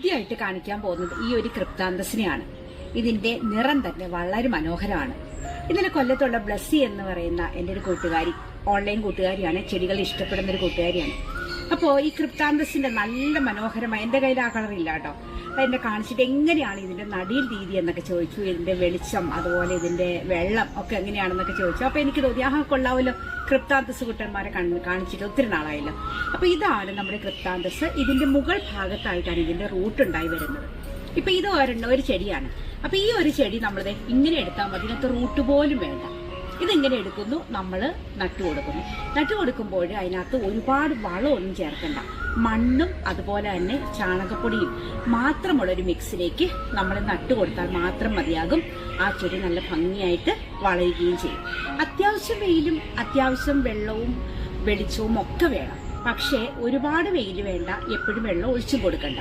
ആദ്യമായിട്ട് കാണിക്കാൻ പോകുന്നത് ഈ ഒരു ക്രിപ്താന്തസിനെയാണ് ഇതിന്റെ നിറം തന്നെ വളരെ മനോഹരമാണ്. ഇന്നലെ കൊല്ലത്തുള്ള ബ്ലസ്സി എന്ന് പറയുന്ന എന്റെ ഒരു കൂട്ടുകാരി ഓൺലൈൻ കൂട്ടുകാരിയാണ് ചെടികൾ ഇഷ്ടപ്പെടുന്ന ഒരു കൂട്ടുകാരിയാണ്. അപ്പോൾ ഈ ക്രിപ്താന്തസിന്റെ നല്ല മനോഹരമായ എന്റെ കയ്യിൽ ആ കളർ ഇല്ല കേട്ടോ. എന്നെ കാണിച്ചിട്ട് എങ്ങനെയാണ് ഇതിന്റെ നടിയിൽ രീതി എന്നൊക്കെ ചോദിച്ചു. ഇതിന്റെ വെളിച്ചം അതുപോലെ ഇതിന്റെ വെള്ളം ഒക്കെ എങ്ങനെയാണെന്നൊക്കെ ചോദിച്ചു. അപ്പോൾ എനിക്ക് തോന്നി ആഹാ കൊള്ളാവല്ലോ. ക്രിപ്താന്തസ് കുട്ടന്മാരെ കാണിച്ചിട്ട് ഒത്തിരി നാളായല്ലോ. അപ്പോൾ ഇതാണ് നമ്മുടെ ക്രിപ്താന്തസ്. ഇതിന്റെ മുകൾ ഭാഗത്തായിട്ടാണ് ഇതിന്റെ റൂട്ട് ഉണ്ടായി വരുന്നത്. ഇപ്പൊ ഇത് ഒരെണ്ണം ഒരു ചെടിയാണ്. അപ്പൊ ഈ ഒരു ചെടി നമ്മളത് ഇങ്ങനെ എടുത്താൽ മതി. ഇതിനകത്ത് റൂട്ട് പോലും വേണ്ട. ഇതിങ്ങനെ എടുക്കുന്നു? നമ്മൾ നട്ടു കൊടുക്കുന്നു. നട്ടു കൊടുക്കുമ്പോൾ അതിനകത്ത് ഒരുപാട് വളമൊന്നും ചേർക്കണ്ട. മണ്ണും അതുപോലെ തന്നെ ചാണകപ്പൊടിയും മാത്രമുള്ള ഒരു മിക്സിലേക്ക് നമ്മൾ നട്ടു കൊടുത്താൽ മാത്രം മതിയാകും. ആ ചെടി നല്ല ഭംഗിയായിട്ട് വളരുകയും ചെയ്യും. അത്യാവശ്യം വെയിലും അത്യാവശ്യം വെള്ളവും വെളിച്ചവും ഒക്കെ വേണം. പക്ഷേ ഒരുപാട് വെയിൽ വേണ്ട എപ്പോഴും വെള്ളം ഒഴിച്ചു കൊടുക്കണ്ട.